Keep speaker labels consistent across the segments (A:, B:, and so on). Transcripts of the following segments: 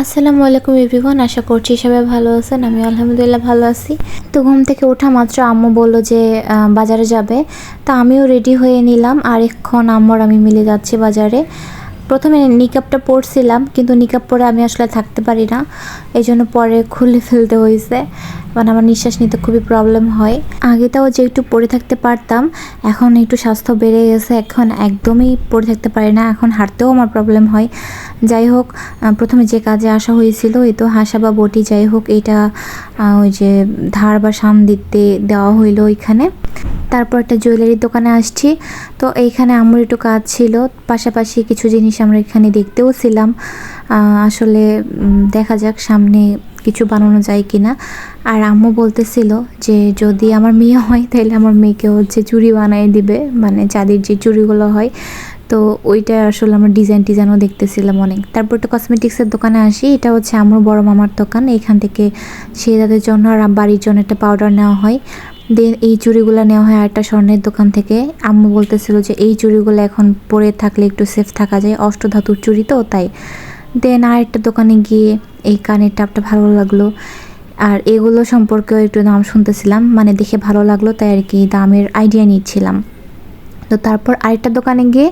A: আসসালামু আলাইকুম এভরিওয়ান, আশা করছি সবাই ভালো আছেন আমি আলহামদুলিল্লাহ ভালো আছি। তো ঘুম থেকে ওঠা মাত্র আম্মু বলল যে বাজারে যাবে। তা আমিও রেডি হয়ে নিলাম, আর এক্ষণ আম্মর আমি মিলে যাচ্ছি বাজারে। প্রথমে নিকাপটা পরছিলাম, কিন্তু নিকাপ পরে আমি আসলে থাকতে পারি না। এই জন্য পরে খুলে ফেলতে হয়েছে। মানে আমার নিঃশ্বাস নিতে খুবই প্রবলেম হয়। আগে তাও যে একটু পরে থাকতে পারতাম, এখন একটু স্বাস্থ্য বেড়ে গেছে। এখন একদমই পরে থাকতে পারি না, এখন হাঁটতেও আমার প্রবলেম হয়। যাই হোক প্রথমে যে কাজে আসা হয়েছিল, এই তো হাসা বা বটি, যাই হোক এটা ওই যে ধার বা সাম দিতে দেওয়া হইল ওইখানে। তারপর একটা জুয়েলারির দোকানে আসছি। তো এইখানে আমার একটু কাজ ছিল, পাশাপাশি কিছু জিনিস আমরা এখানে দেখতেও ছিলাম। আসলে দেখা যাক সামনে কিছু বানানো যায় কিনা। আর আম্মু বলতেছিল যে, যদি আমার মেয়ে হয় তাহলে আমার মেয়েকে হচ্ছে চুড়ি বানিয়ে দিবে। মানে চাঁদির যে চুড়িগুলো হয়। তো ওইটা আসলে আমার ডিজাইন টিজাইনও দেখতেছিলাম অনেক। তারপর একটা কসমেটিক্সের দোকানে আসি, এটা হচ্ছে আমার বড় মামার দোকান। এখান থেকে ছেলেদের জন্য আর বাড়ির জন্য একটা পাউডার নেওয়া হয়। দেন এই চুড়িগুলো নেওয়া হয় একটা স্বর্ণের দোকান থেকে। আম্মু বলতেছিল যে এই চুড়িগুলো এখন পরে থাকলে একটু সেফ থাকা যায়, অষ্টধাতুর চুড়ি তো তাই। দেন আর একটা দোকানে গিয়ে এই কানের টাপটা ভালো লাগল। আর এগুলো সম্পর্কেও একটু দাম শুনতেছিলাম মানে দেখে ভালো লাগল, তাই আর কি দামের আইডিয়া নিচ্ছিলাম। তো তারপর আরেকটা দোকানে গিয়ে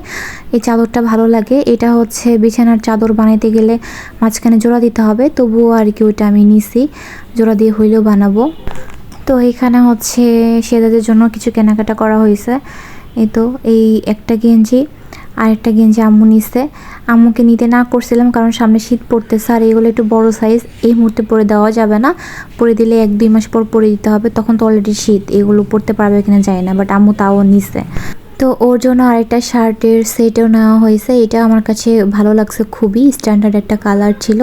A: এই চাদরটা ভালো লাগে। এটা হচ্ছে বিছানার চাদর বানাইতে গেলে মাঝখানে জোড়া দিতে হবে, তবুও আর কি ওইটা আমি নিছি। জোড়া দিয়ে হইলেও বানাবো। তো এখানে হচ্ছে সেদাদের জন্য কিছু কেনাকাটা করা হয়েছে। এই তো, এই একটা গেঞ্জি আর একটা গেঞ্জি আম্মু নিচ্ছে আম্মুকে নিতে না করছিলাম কারণ সামনে শীত পড়তেছে আর এগুলো একটু বড় সাইজ এই মুহূর্তে পরে দেওয়া যাবে না। পরে দিলে এক দুই মাস পর পরে দিতে হবে, তখন তো অলরেডি শীত, এগুলো পড়তে পারবে কিনা যায় না বাট আম্মু তাও নিচ্ছে তো ওর জন্য আরেকটা শার্টের সেটও নেওয়া হয়েছে। এটা আমার কাছে ভালো লাগছে খুবই স্ট্যান্ডার্ড একটা কালার ছিল।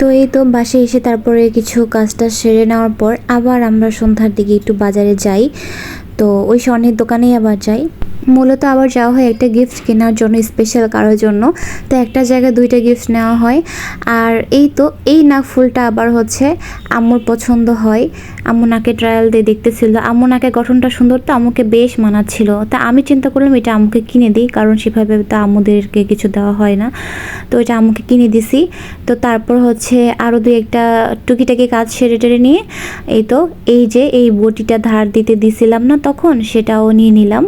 A: তো এই তো বাসে এসে তারপরে কিছু কাজটা সেরে নেওয়ার পর আবার আমরা সন্ধ্যার দিকে একটু বাজারে যাই। তো ওই স্বর্ণের দোকানেই আবার যাই। মূলত আবার যাওয়া হয় একটা গিফট কেনার জন্য স্পেশাল কারোর জন্য। তো একটা জায়গায় দুইটা গিফট নেওয়া হয়। আর এই তো, এই নাক ফুলটা আবার হচ্ছে আম্মুর পছন্দ হয়। আম্মু নাকে ট্রায়াল দিয়ে দেখতেছিল, আম্মু নাকে গঠনটা সুন্দর তো আম্মুকে বেশ মানাচ্ছিল। তা আমি চিন্তা করলাম এটা আম্মুকে কিনে দিই, কারণ সেভাবে তো আম্মুদেরকে কিছু দেওয়া হয় না। তো এটা আম্মুকে কিনে দিছি। তো তারপর হচ্ছে আরও দুই একটা টুকিটাকি কাজ সেরে টেরে নিয়ে, এই তো, এই যে এই বটিটা ধার দিতে দিছিলাম না তখন, সেটাও নিয়ে নিলাম।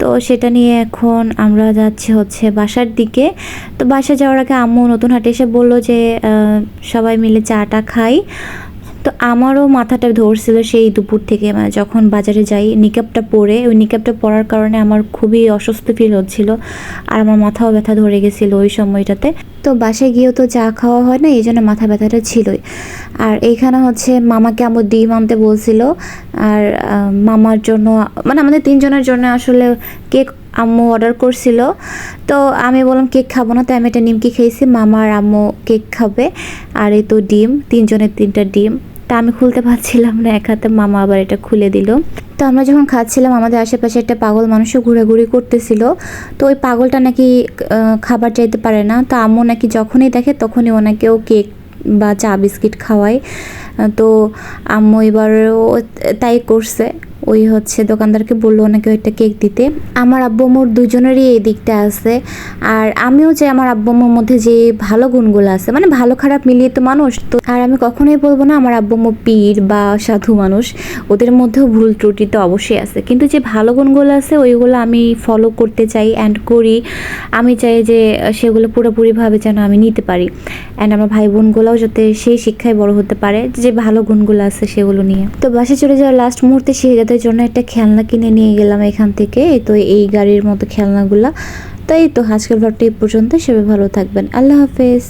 A: তো সেটা নিয়ে এখন আমরা যাচ্ছি হচ্ছে বাসার দিকে। তো বাসা যাওয়ার আগে আম্মু নতুন হাটে এসে বলল যে সবাই মিলে চাটা খাই। তো আমারও মাথাটা ধরছিল সেই দুপুর থেকে মানে যখন বাজারে যাই নিকাপটা পরে, ওই নিকাপটা পরার কারণে আমার খুবই অসুস্থ ফিল হচ্ছিল আর আমার মাথাও ব্যথা ধরে গেছিল ওই সময়টাতে। তো বাসায় গিয়েও তো চা খাওয়া হয় না, এই জন্য মাথা ব্যথাটা ছিলই। আর এইখানে হচ্ছে মামাকে আমার ডিম আনতে বলছিল আর মামার জন্য মানে আমাদের তিনজনের জন্য আসলে কেক আম্মু অর্ডার করছিল। তো আমি বললাম, কেক খাব না। তাই আমি একটা নিমকি খেয়েছি মামার আম্মু কেক খাবে। আর এই তো ডিম, তিনজনের তিনটা ডিম। তা আমি খুলতে পারছিলাম না, এক হাতে মামা আবার এটা খুলে দিল। তো আমরা যখন খাচ্ছিলাম, আমাদের আশেপাশে একটা পাগল মানুষও ঘোরাঘুরি করতেছিল। তো ওই পাগলটা নাকি খাবার চাইতে পারে না। তো আম্মু নাকি যখনই দেখে তখনই ওনাকেও কেক বা চা বিস্কিট খাওয়ায়। তো আম্মু এবারও তাই করছে। ওই হচ্ছে দোকানদারকে বলল ওনাকে একটা কেক দিতে। আমার আব্বু মোর দুজনেরই এই দিকটা আছে। আর আমিও যে আমার আব্বু আম্মুর মধ্যে যে ভালো গুণগুলো আছে। মানে ভালো খারাপ মিলিয়ে তো মানুষ। তো আর আমি কখনোই বলব না আমার আব্বু আম্মু পীর বা সাধু মানুষ। ওদের মধ্যেও ভুল ত্রুটি তো অবশ্যই আছে। কিন্তু যে ভালো গুণগুলো আছে ওইগুলো আমি ফলো করতে চাই অ্যান্ড করি। আমি চাই যে সেগুলো পুরোপুরিভাবে যেন আমি নিতে পারি। অ্যান্ড আমার ভাই বোনগুলোও যাতে সেই শিক্ষায় বড় হতে পারে যে ভালো গুণগুলো আছে সেগুলো নিয়ে। তো বাসে চলে যাওয়ার লাস্ট মুহূর্তে শেহজাদের জন্য একটা খেলনা কিনে নিয়ে গেলাম এখান থেকে। তো এই গাড়ির মতো খেলনাগুলা। তাই তো আজকের এই পর্যন্ত সেভাবে ভালো থাকবেন। আল্লাহ হাফেজ।